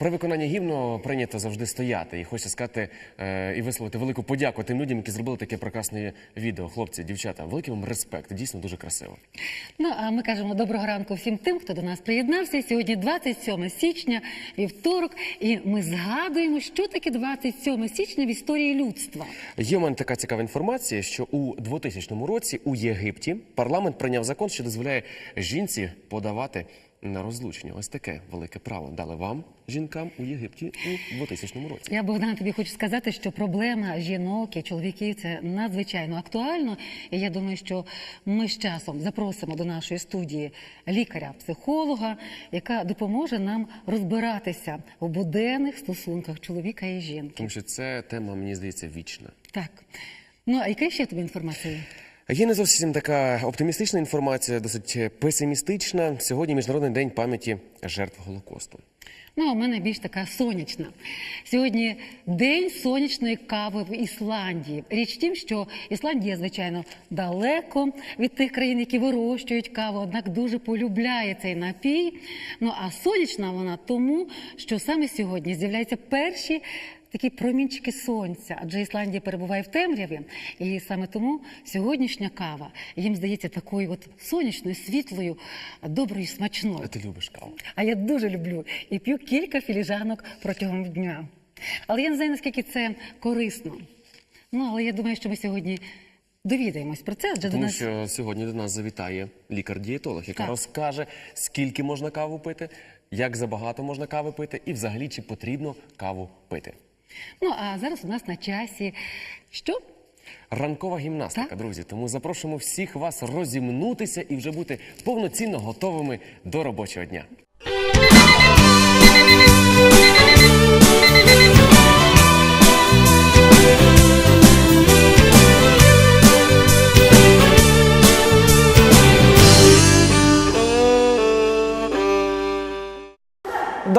При виконанні гімну прийнято завжди стояти. І хочу сказати е, і висловити велику подяку тим людям, які зробили таке прекрасне відео. Хлопці, дівчата, великий вам респект. Дійсно дуже красиво. Ну а ми кажемо доброго ранку всім тим, хто до нас приєднався. Сьогодні 27 січня, вівторок, і ми згадуємо, що таке 27 січня в історії людства. Є у мене така цікава інформація, що у 2000 році у Єгипті парламент прийняв закон, що дозволяє жінці подавати на розлучення. Ось таке велике право дали вам, жінкам, у Єгипті у 2000 році. Я Богдан тобі хочу сказати, що проблема жінок і чоловіків це надзвичайно актуально. І я думаю, що ми з часом запросимо до нашої студії лікаря-психолога, яка допоможе нам розбиратися у буденних стосунках чоловіка і жінки. Тому що це тема, мені здається, вічна. Так. Ну а яка ще в тебе інформація? Є не зовсім така оптимістична інформація, досить песимістична. Сьогодні міжнародний день пам'яті жертв голокосту. Ну, а в мене більш така сонячна. Сьогодні день сонячної кави в Ісландії. Річ тім, що Ісландія, звичайно, далеко від тих країн, які вирощують каву, однак дуже полюбляє цей напій. Ну а сонячна вона тому, що саме сьогодні з'являються перші. Такі промінчики сонця, адже Ісландія перебуває в темряві, і саме тому сьогоднішня кава їм здається такою от сонячною, світлою, доброю, смачною. А ти любиш каву? А я дуже люблю і п'ю кілька філіжанок протягом дня. Але я не знаю, наскільки це корисно. Ну, але я думаю, що ми сьогодні довідаємось про це, адже до Тому нас що сьогодні до нас завітає лікар-дієтолог, яка Так. розкаже, скільки можна каву пити, як забагато можна кави пити, і взагалі чи потрібно каву пити. Ну а зараз у нас на часі що? Ранкова гімнастика, Так. друзі. Тому запрошуємо всіх вас розімнутися і вже бути повноцінно готовими до робочого дня.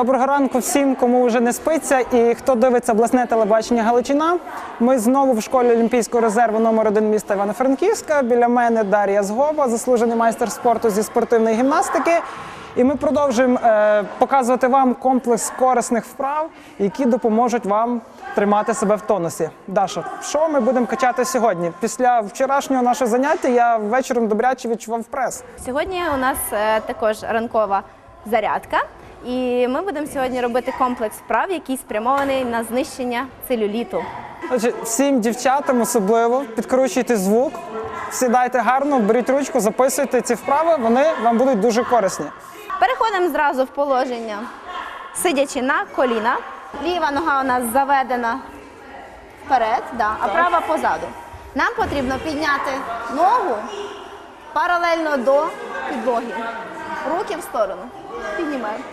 Доброго ранку всім, кому вже не спиться і хто дивиться обласне телебачення Галичина. Ми знову в школі Олімпійського резерву номер 1 міста Івано-Франківська. Біля мене Дар'я Згоба, заслужений майстер спорту зі спортивної гімнастики. І ми продовжуємо е, показувати вам комплекс корисних вправ, які допоможуть вам тримати себе в тонусі. Даша, що ми будемо качати сьогодні? Після вчорашнього нашого заняття я вечором добряче відчував прес. Сьогодні у нас е, також ранкова зарядка, і ми будемо сьогодні робити комплекс вправ, який спрямований на знищення целюліту. Отже, всім дівчатам особливо підкручуйте звук, сідайте гарно, беріть ручку, записуйте ці вправи, вони вам будуть дуже корисні. Переходимо зразу в положення, сидячи на коліна. Ліва нога у нас заведена вперед, да, а права позаду. Нам потрібно підняти ногу паралельно до підлоги. Руки в сторону. Піднімаємо.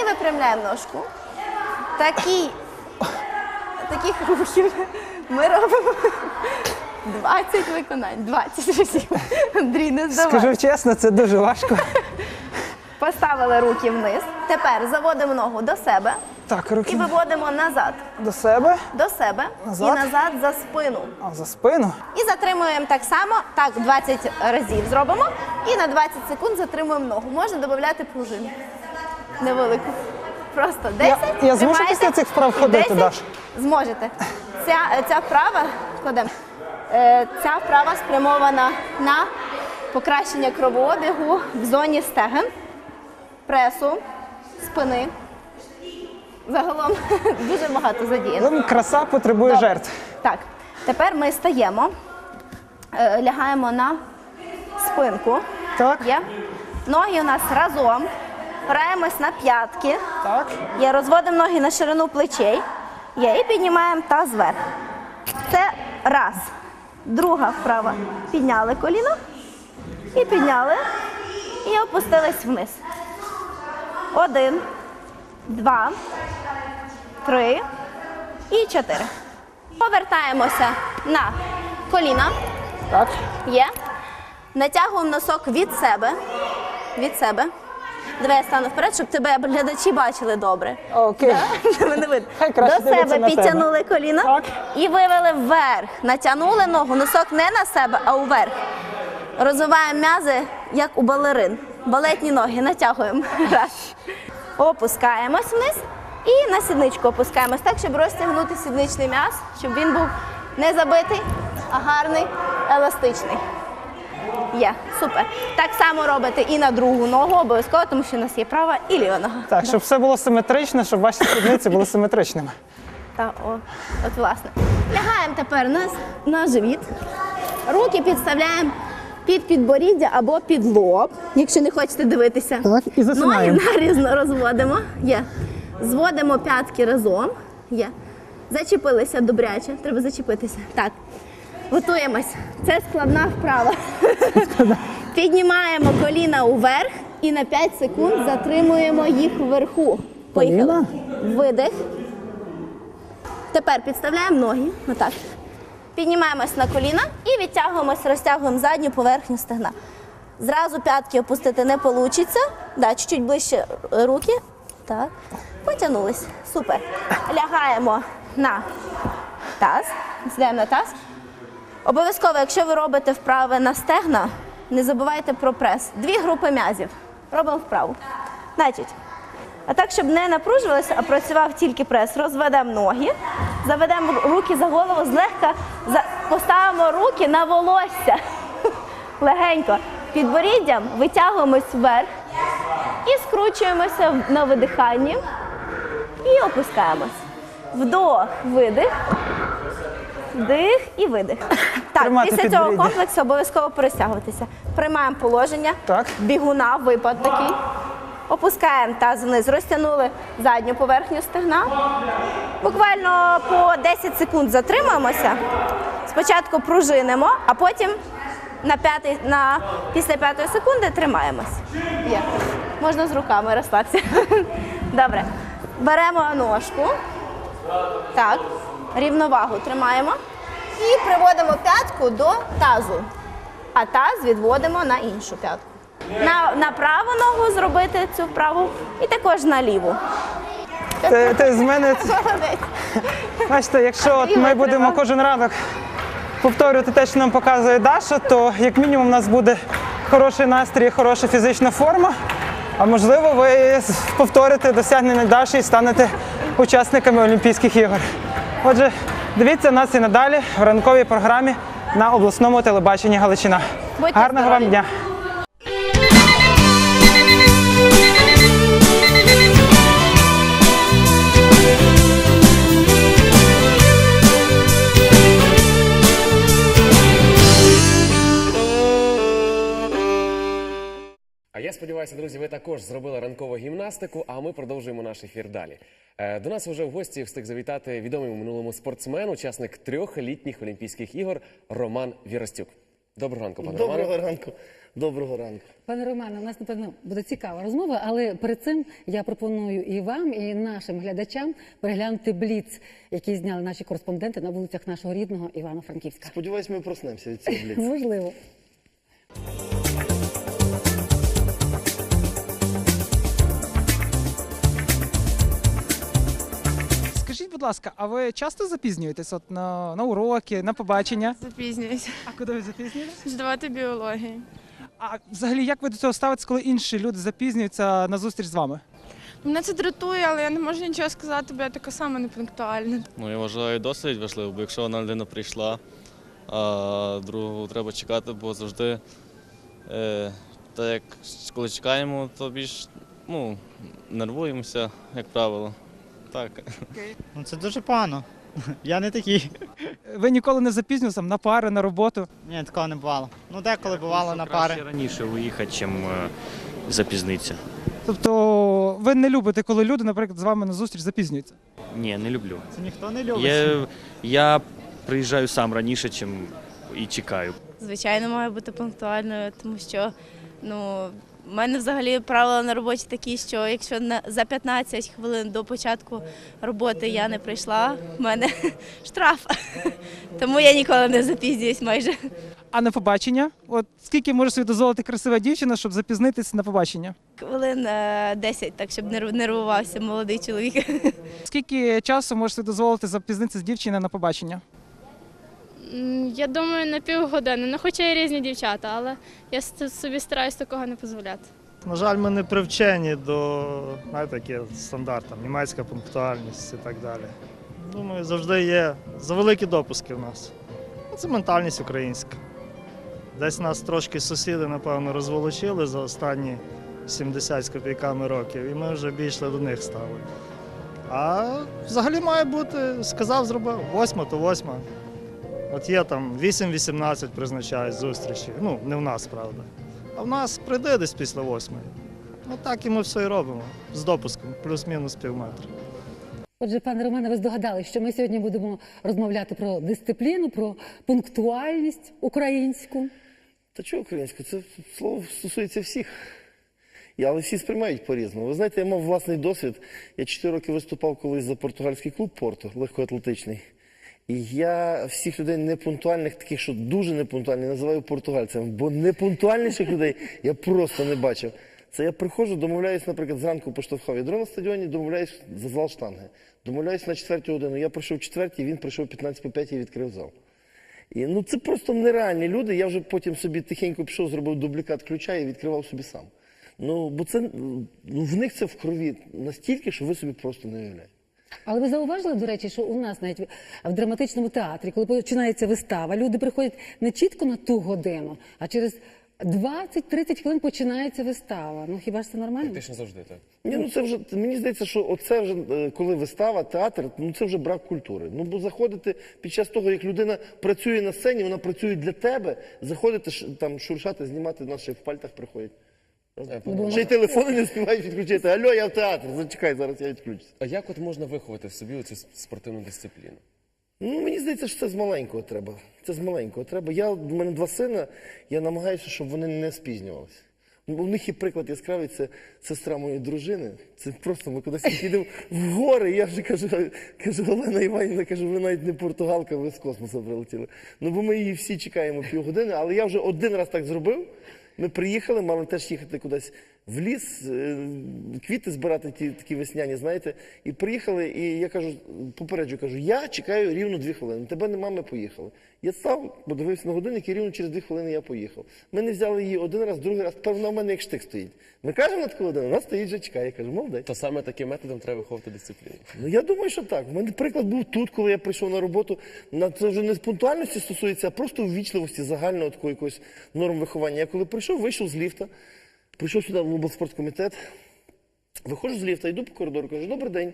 І випрямляємо ножку. Такі, таких рухів ми робимо 20 виконань. 20 разів. Андрій, не здавай. Скажу чесно, це дуже важко. Поставили руки вниз. Тепер заводимо ногу до себе Так, і виводимо назад. до себе, До себе Назад. і назад за спину. а за спину. І затримуємо так само, так 20 разів зробимо. І на 20 секунд затримуємо ногу. Можна додати пружину. Невелику. Просто 10. я зможу після цих вправ ходити, 10 Даш? Зможете. Ця, ця вправа, кладемо. Е, Ця вправа спрямована на покращення кровообігу в зоні стеген, пресу, спини. Загалом дуже багато задіяно. Краса потребує Добре. жертв. Так, тепер ми стаємо, е, лягаємо на спинку. Так, Є. Ноги у нас разом. Опираємось на п'ятки. так. Є. Розводимо ноги на ширину плечей. Є. І піднімаємо таз вверх. Це раз. Друга вправа. Підняли коліно. І підняли. І опустились вниз. Один, два, три і чотири. Повертаємося на коліна. Так. Є. Натягуємо носок від себе. Від себе. Давай я стану вперед, щоб тебе глядачі бачили добре. Окей. Видно. Хай краще До дивляться себе на тебе. підтягнули коліна Так. і вивели вверх. Натягнули ногу, носок не на себе, а уверх. Розвиваємо м'язи, як у балерин. Балетні ноги натягуємо. Раз. Опускаємось вниз І на сідничку опускаємось так, щоб розтягнути сідничний м'яз, щоб він був не забитий, а гарний, еластичний. Є, супер. Так само робите і на другу ногу, обов'язково, тому що у нас є права і ліва нога. Так, щоб все було симетрично, щоб ваші спідниці були симетричними. Та, о, от власне. Лягаємо тепер на, на живіт. Руки підставляємо під підборіддя або під лоб, якщо не хочете дивитися. Так, і засинаємо. Ноги нарізно розводимо. Є. Зводимо п'ятки разом. Є. Зачепилися добряче. Треба зачепитися. Так. Готуємось. Це складна вправа. Піднімаємо коліна уверх і на 5 секунд затримуємо їх вверху. Поїхали. Видих. Тепер підставляємо ноги. Отак. Піднімаємось на коліна і відтягуємось, розтягуємо задню поверхню стегна. Зразу п'ятки опустити не вийде. Да, чуть-чуть ближче руки. Так. Потягнулись. Супер. Лягаємо на таз. Сідаємо на таз. Обов'язково, якщо ви робите вправи на стегна, не забувайте про прес. Дві групи м'язів. Робимо вправу. Значить, а так, щоб не напружувалося, а працював тільки прес, розведемо ноги, заведемо руки за голову, злегка поставимо руки на волосся. Легенько. Підборіддям витягуємось вверх і скручуємося на видиханні і опускаємось. Вдох, видих. Вдих і видих. Так, Тримати після цього підборіддя. комплексу обов'язково перестягуватися. Приймаємо положення. Так. Бігуна, випад такий. Опускаємо таз вниз, розтягнули задню поверхню стегна. Буквально по 10 секунд затримуємося. Спочатку пружинимо, а потім на п'ятий, на, після п'ятої секунди тримаємось. Є. Можна з руками розслабся. Добре. Беремо ножку. Так. Рівновагу тримаємо. І приводимо п'ятку до тазу. А таз відводимо на іншу п'ятку. На, на праву ногу зробити цю вправу і також на ліву. Ти, ти з мене Бачите, якщо от ми будемо кожен ранок повторювати те, що нам показує Даша, то як мінімум у нас буде хороший настрій, хороша фізична форма. А можливо, ви повторите досягнення Даші і станете учасниками Олімпійських ігор. Отже, дивіться нас і надалі в ранковій програмі на обласному телебаченні Галичина. Будьте Гарного вам дня! Сподіваюся, друзі, ви також зробили ранкову гімнастику, а ми продовжуємо наш ефір далі. Е, До нас вже в гості встиг завітати відомий у минулому спортсмен, учасник трьох літніх Олімпійських ігор Роман Віростюк. Доброго ранку, пане Доброго ранку. Доброго ранку. Пане Романе, у нас напевно буде цікава розмова, але перед цим я пропоную і вам, і нашим глядачам переглянути бліц, який зняли наші кореспонденти на вулицях нашого рідного Івано-Франківська. Сподіваюсь, ми проснемося від цього бліцу. Можливо. Скажіть, будь ласка, а ви часто запізнюєтесь от на, на уроки, на побачення? Запізнююся. А куди ви запізнюєтесь? Здавати біологію. А взагалі, як ви до цього ставитесь, коли інші люди запізнюються на зустріч з вами? Мене це дратує, але я не можу нічого сказати, бо я така сама непунктуальна. Ну, я вважаю досить важливо, бо якщо одна людина прийшла, а другу треба чекати, бо завжди, е, так як коли чекаємо, то більш ну, нервуємося, як правило. Так. Ну це дуже погано. Я не такий. Ви ніколи не там, на пари, на роботу? Ні, такого не бувало. Ну деколи бувало на пари. Краще раніше виїхати, чим е, запізнитися. Тобто ви не любите, коли люди, наприклад, з вами на зустріч запізнюються? Ні, не люблю. Це ніхто не любить. Я, я приїжджаю сам раніше, чим і чекаю. Звичайно, маю бути пунктуальною, тому що ну, в мене взагалі правила на роботі такі, що якщо за 15 хвилин до початку роботи я не прийшла, в мене штраф. Тому я ніколи не запізнююсь майже. А на побачення? От скільки може собі дозволити красива дівчина, щоб запізнитися на побачення? Хвилин е, 10, так щоб не нервувався молодий чоловік. Скільки часу може собі дозволити запізнитися з дівчиною на побачення? Я думаю, на півгодини. Ну, хоча є різні дівчата, але я собі стараюсь такого не дозволяти. На жаль, ми не привчені до стандартам, німецька пунктуальність і так далі. Думаю, завжди є завеликі допуски в нас. Ну, Це ментальність українська. Десь нас трошки сусіди, напевно, розволочили за останні 70 з копійками років, і ми вже більше до них стали. А взагалі має бути, сказав, зробив, восьма то восьма. От є там 8-18 призначають зустрічі. Ну, не в нас, правда. А в нас прийде десь після восьмої. Ну так і ми все і робимо. З допуском, плюс-мінус пів метра. Отже, пане Романе, ви здогадалися, що ми сьогодні будемо розмовляти про дисципліну, про пунктуальність українську. Та чого українською? Це слово стосується всіх. І, але всі сприймають по-різному. Ви знаєте, я мав власний досвід. Я 4 роки виступав колись за португальський клуб Порто, легкоатлетичний. І я всіх людей непунктуальних, таких, що дуже непунктуальні, називаю португальцями, бо непунктуальніших людей я просто не бачив. Це я приходжу, домовляюсь, наприклад, зранку поштовхав ядро на стадіоні, домовляюсь за зал штанги. Домовляюсь на 4 годину. Я прийшов 4, він прийшов 15 по 5 і відкрив зал. І, ну, це просто нереальні люди. Я вже потім собі тихенько пішов, зробив дублікат ключа і відкривав собі сам. Ну, бо це ну, в них це в крові настільки, що ви собі просто не уявляєте. Але ви зауважили, до речі, що у нас навіть в драматичному театрі, коли починається вистава, люди приходять не чітко на ту годину, а через 20-30 хвилин починається вистава. Ну хіба ж це нормально? Практично завжди так. Ні, ну це вже мені здається, що оце вже е, коли вистава, театр, ну це вже брак культури. Ну бо заходити під час того, як людина працює на сцені, вона працює для тебе. Заходити ш- там шуршати, знімати наші в пальтах приходять. Ну, Ще й телефони не співають відключити. Алло, я в театр. Зачекай, зараз я відключуся. А як от можна виховати в собі оцю спортивну дисципліну? Ну, мені здається, що це з маленького треба. Це з маленького треба. Я, в мене два сина, я намагаюся, щоб вони не спізнювалися. У них є приклад яскравий, це сестра моєї дружини. Це просто ми кудись їдемо в гори. Я вже кажу, кажу, Олена Іванівна, кажу, ви навіть не португалка, ви з космосу прилетіли. Ну, бо ми її всі чекаємо півгодини, але я вже один раз так зробив. Ми приїхали, мали теж їхати кудись в ліс, е, квіти збирати ті такі весняні, знаєте. І приїхали, і я кажу, попереджу, кажу, я чекаю рівно дві хвилини. Тебе нема, ми поїхали. Я став, подивився на годинник, і рівно через дві хвилини я поїхав. Ми не взяли її один раз, другий раз, тепер вона в мене як штик стоїть. Ми кажемо на таку годину, вона стоїть вже чекає. Я кажу, молодець. То саме таким методом треба виховувати дисципліну. Ну я думаю, що так. У мене приклад був тут, коли я прийшов на роботу. На це вже не з пунктуальності стосується, а просто ввічливості загального такої якоїсь норм виховання. Я коли прийшов, вийшов з ліфта, прийшов сюди в облспорткомітет, виходжу з ліфта, йду по коридору, кажу, добрий день.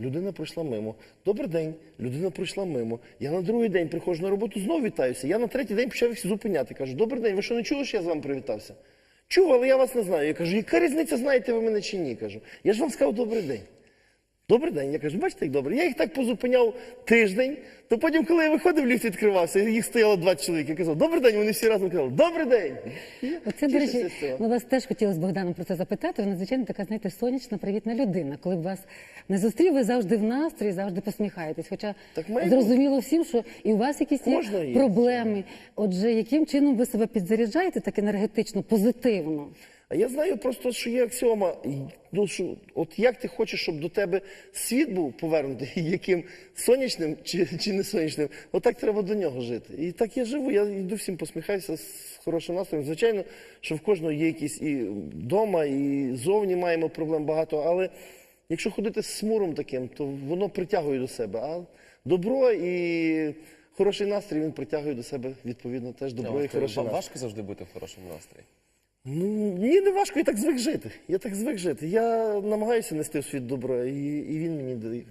Людина пройшла мимо. Добрий день, людина пройшла мимо. Я на другий день приходжу на роботу, знову вітаюся. Я на третій день почав їх зупиняти. Кажу, добрий день, ви що не чули, що я з вами привітався? Чув, але я вас не знаю. Я кажу, яка різниця, знаєте ви мене чи ні? Кажу, я ж вам сказав добрий день. Добрий день. Я кажу, бачите, як добре. Я їх так позупиняв тиждень, то потім, коли я виходив, ліфт відкривався, їх стояло 20 чоловік. Я казав, добрий день, вони всі разом казали, добрий день. Оце, до речі, ми вас теж хотіли з Богданом про це запитати. Ви надзвичайно така, знаєте, сонячна, привітна людина. Коли б вас не зустрів, ви завжди в настрої, завжди посміхаєтесь. Хоча Так зрозуміло всім, що і у вас якісь є. проблеми. Отже, яким чином ви себе підзаряджаєте так енергетично, позитивно? А я знаю просто, що є аксіома. Ну, що, от як ти хочеш, щоб до тебе світ був повернутий, яким сонячним чи, чи не сонячним, отак треба до нього жити. І так я живу, я йду всім посміхаюся з хорошим настроєм. Звичайно, що в кожного є якісь і вдома, і зовні маємо проблем багато, але якщо ходити з смуром таким, то воно притягує до себе. А добро і хороший настрій він притягує до себе відповідно теж добро і От, хороший настрій. важко завжди бути в хорошому настрої. Ну, мені не важко, я так звик жити. Я так звик жити. Я намагаюся нести в світ добро, і, і він мені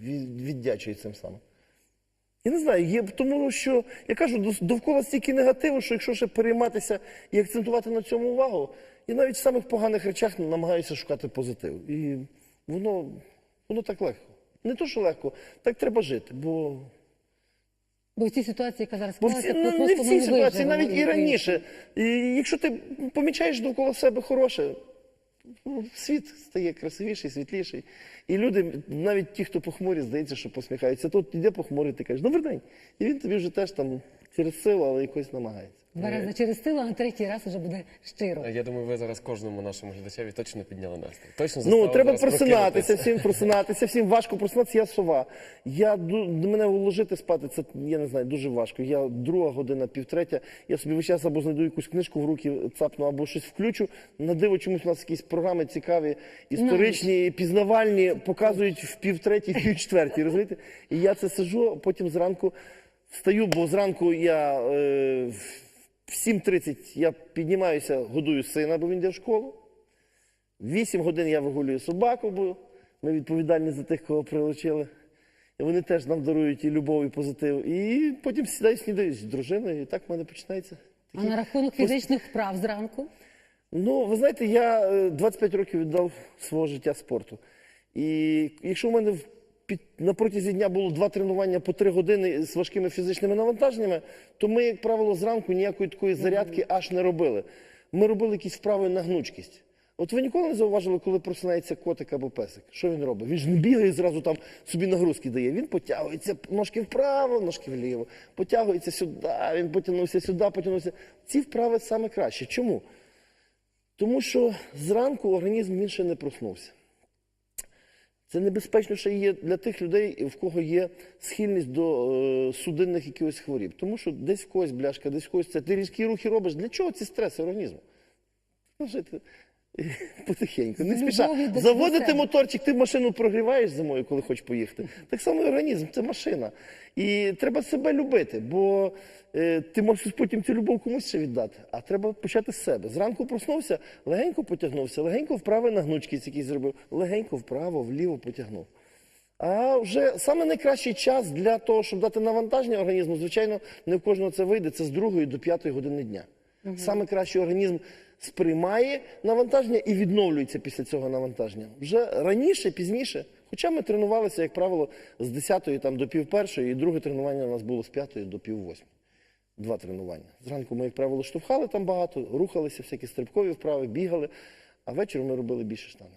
віддячує цим самим. Я не знаю, є, тому що я кажу, довкола стільки негативу, що якщо ще перейматися і акцентувати на цьому увагу, я навіть в самих поганих речах намагаюся шукати позитив. І воно, воно так легко. Не то, що легко, так треба жити. Бо Бо в цій ситуації, яка зараз Бо в ну, не в цій ситуації, навіть і і- раніше. І якщо ти помічаєш довкола себе хороше, ну, світ стає красивіший, світліший. І люди, навіть ті, хто похмурі, здається, що посміхаються. Тут йде похмурий, ти кажеш, добрий день. І він тобі вже теж там через силу, але якось намагається. Два рази через силу, а третій раз вже буде щиро. Я думаю, ви зараз кожному нашому глядачеві точно підняли настрій. Точно Ну, треба просинатися, всім просинатися, всім важко просинатися, я сова. Я, мене уложити спати, це, я не знаю, дуже важко. Я друга година, півтретя, я собі весь час або знайду якусь книжку в руки, цапну, або щось включу. На диво чомусь у нас якісь програми цікаві, історичні, пізнавальні, показують в півтретій, в півчетвертій, розумієте? І я це сижу, потім зранку встаю, бо зранку я е, в 7.30 я піднімаюся, годую сина, бо він йде в школу. Вісім годин я вигулюю собаку, бо ми відповідальні за тих, кого прилучили. І вони теж нам дарують і любов, і позитив. І потім сідаю, снідаю з дружиною, і так в мене починається. А на рахунок фізичних вправ зранку? Ну, ви знаєте, я е, 25 років віддав свого життя спорту. І якщо в мене в- під, на протязі дня було два тренування по три години з важкими фізичними навантаженнями, то ми, як правило, зранку ніякої такої зарядки аж не робили. Ми робили якісь вправи на гнучкість. От ви ніколи не зауважили, коли просинається котик або песик? Що він робить? Він ж не бігає і зразу там собі нагрузки дає. Він потягується ножки вправо, ножки вліво, потягується сюди, він потягнувся сюди, потягнувся. Ці вправи саме краще. Чому? Тому що зранку організм він ще не проснувся. Це небезпечно є для тих людей, в кого є схильність до е, судинних якихось хворіб. Тому що десь в когось бляшка, десь в когось це. Ти різкі рухи робиш. Для чого ці стреси організму? Потихеньку, не спіша. Заводити моторчик, ти машину прогріваєш зимою, коли хочеш поїхати. Так само і організм, це машина. І треба себе любити, бо е, ти можеш потім цю любов комусь ще віддати. А треба почати з себе. Зранку проснувся, легенько потягнувся, легенько вправо на гнучкість якийсь зробив, легенько вправо, вліво потягнув. А вже саме найкращий час для того, щоб дати навантаження організму, звичайно, не в кожного це вийде, це з другої до п'ятої години дня. Саме кращий організм сприймає навантаження і відновлюється після цього навантаження. Вже раніше, пізніше. Хоча ми тренувалися, як правило, з 10 там, до пів першої, і друге тренування у нас було з 5 до пів восьми. Два тренування. Зранку ми, як правило, штовхали там багато, рухалися, всякі стрибкові вправи, бігали, а ввечері ми робили більше штани.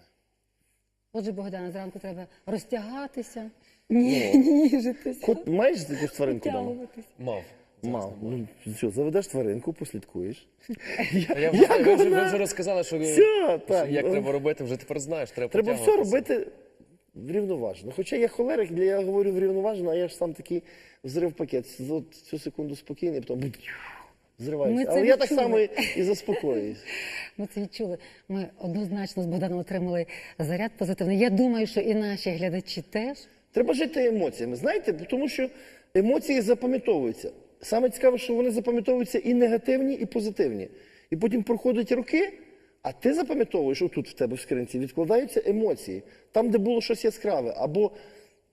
Отже, Богдана, зранку треба розтягатися, ні, ніжитися, маєш якусь тваринку вдома? Мав. Мав. Ну що, заведеш тваринку, послідкуєш. Я вже, ви, вже, ви вже розказали, що, Все, так. як треба робити, вже тепер знаєш. Треба, Треба все потягуватися. робити врівноважено. Хоча я холерик, я говорю врівноважено, а я ж сам такий взрив пакет. От цю секунду спокійний, потім Ми зриваюся. це Але я так відчули. само і, і заспокоююсь. Ми це відчули. Ми однозначно з Богданом отримали заряд позитивний. Я думаю, що і наші глядачі теж. Треба жити емоціями. Знаєте, тому що емоції запам'ятовуються. Саме цікаве, що вони запам'ятовуються і негативні, і позитивні. І потім проходять роки, а ти запам'ятовуєш отут в тебе в скринці, відкладаються емоції. Там, де було щось яскраве, або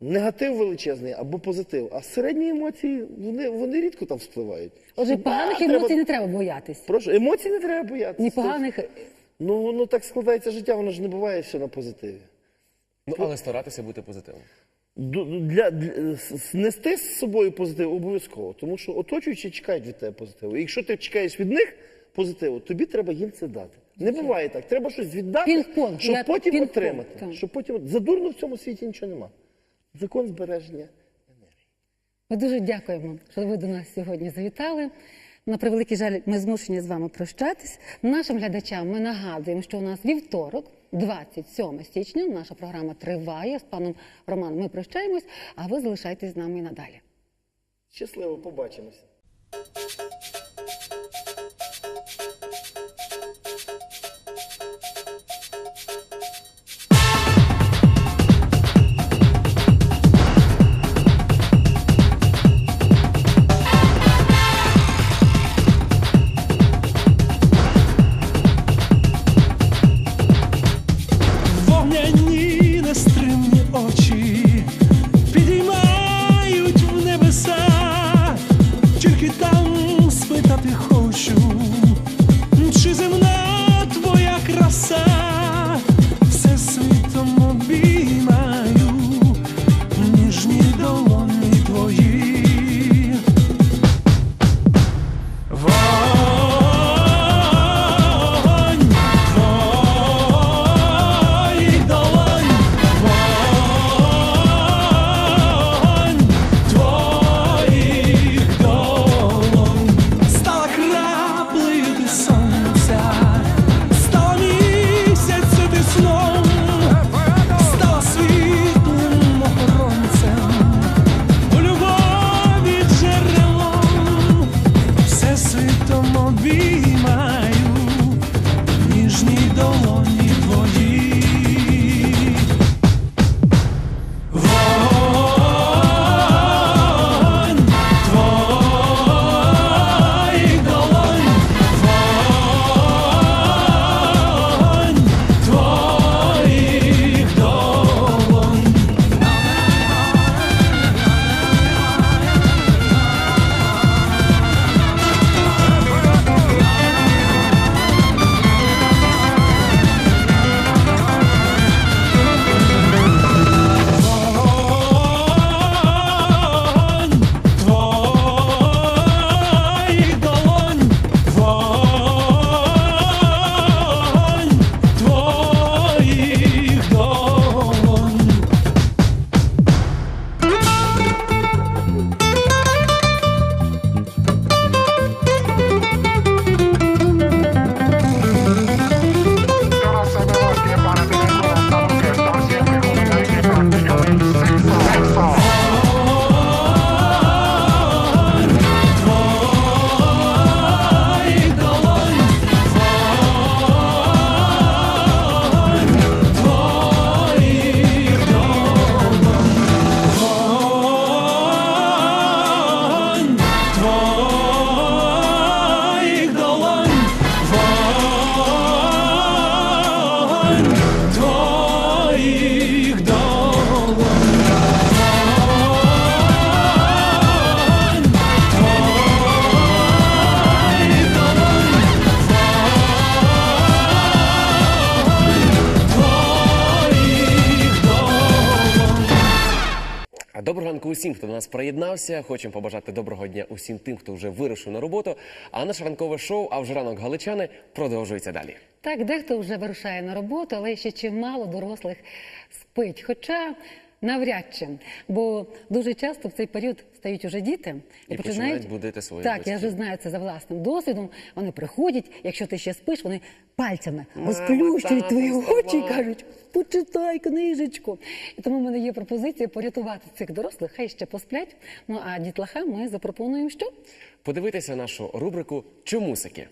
негатив величезний, або позитив. А середні емоції, вони, вони рідко там спливають. Отже, поганих треба- емоцій не треба боятися. Прошу, емоцій не треба боятися. Ні поганих. Ну, воно так складається життя, воно ж не буває все на позитиві. Ну, але старатися бути позитивним. Для, для нести з собою позитив обов'язково, тому що оточуючі чекають від тебе позитиву. І якщо ти чекаєш від них позитиву, тобі треба їм це дати. Не буває так. Треба щось віддати, щоб Я- потім пінг-понг, отримати. так. Щоб потім задурно в цьому світі нічого нема. Закон збереження. енергії. Ми дуже дякуємо, що ви до нас сьогодні завітали. На превеликий жаль, ми змушені з вами прощатись. Нашим глядачам ми нагадуємо, що у нас вівторок, 27 січня, наша програма триває з паном Романом. Ми прощаємось, а ви залишайтесь з нами і надалі. Щасливо, побачимося. Доброго ранку усім, хто до нас приєднався. Хочемо побажати доброго дня усім тим, хто вже вирушив на роботу. А наше ранкове шоу, а вже ранок галичани, продовжується далі. Так, дехто вже вирушає на роботу, але ще чимало дорослих спить. Хоча навряд чи, бо дуже часто в цей період стають уже діти І починають будити своїх Так, я вже знаю це за власним досвідом. Вони приходять, якщо ти ще спиш, вони пальцями Мама, розплющують твої очі і кажуть, почитай книжечку. І тому в мене є пропозиція порятувати цих дорослих, хай ще посплять. Ну а дітлахам ми запропонуємо що? Подивитися нашу рубрику Чомусики.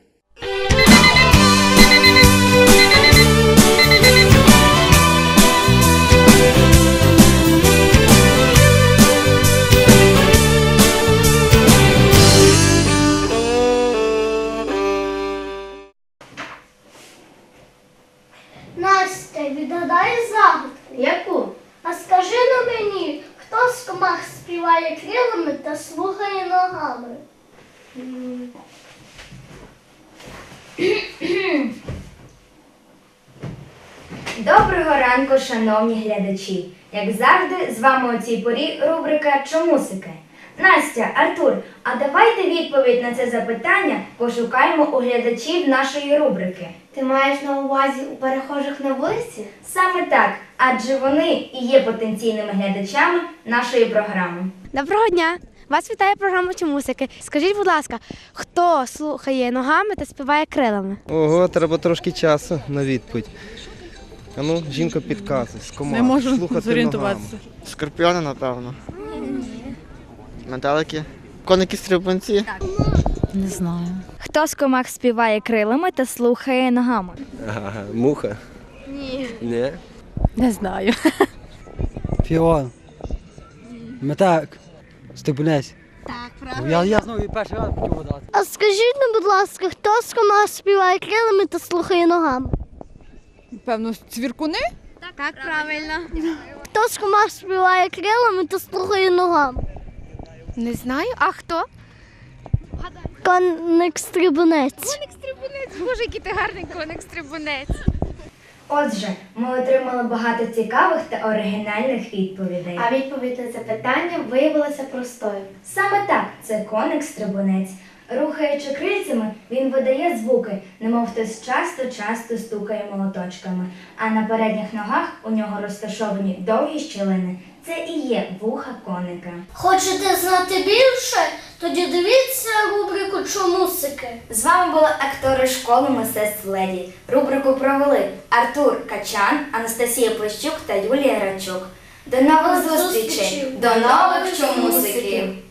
Шановні глядачі! Як завжди, з вами у цій порі рубрика Чомусики. Настя, Артур, а давайте відповідь на це запитання пошукаємо у глядачів нашої рубрики. Ти маєш на увазі у перехожих на вулиці? Саме так, адже вони і є потенційними глядачами нашої програми. Доброго дня! Вас вітає програма Чомусики. Скажіть, будь ласка, хто слухає ногами та співає крилами? Ого, треба трошки часу на відповідь. А ну, жінка підказує, з комах. Не можу слухати зорієнтуватися. ногами. Скорпіони, напевно. Метелики. Коники стрибунці. Не знаю. Хто з комах співає крилами та слухає ногами? Ага, муха? Ні. Ні. Не знаю. Піон. Метак. Стебунець. Так, Я, я знову перший раз хотів дати. А скажіть нам, будь ласка, хто з комах співає крилами та слухає ногами? Певно, цвіркуни? Так, правильно. Хто з комах співає крилами та слухає ногами? Не знаю. А хто? Коник стрибунець. Коник стрибунець. Боже, який ти гарний коник стрибунець. Отже, ми отримали багато цікавих та оригінальних відповідей. А відповідь на це питання виявилася простою. Саме так, це коник стрибунець. Рухаючи крильцями, він видає звуки, немов хтось часто-часто стукає молоточками. А на передніх ногах у нього розташовані довгі щілини. Це і є вуха коника. Хочете знати більше? Тоді дивіться рубрику Чомусики. З вами були актори школи мистецтв Леді. Рубрику провели Артур Качан, Анастасія Плещук та Юлія Рачук. До нових зустрічей! До нових чомусиків!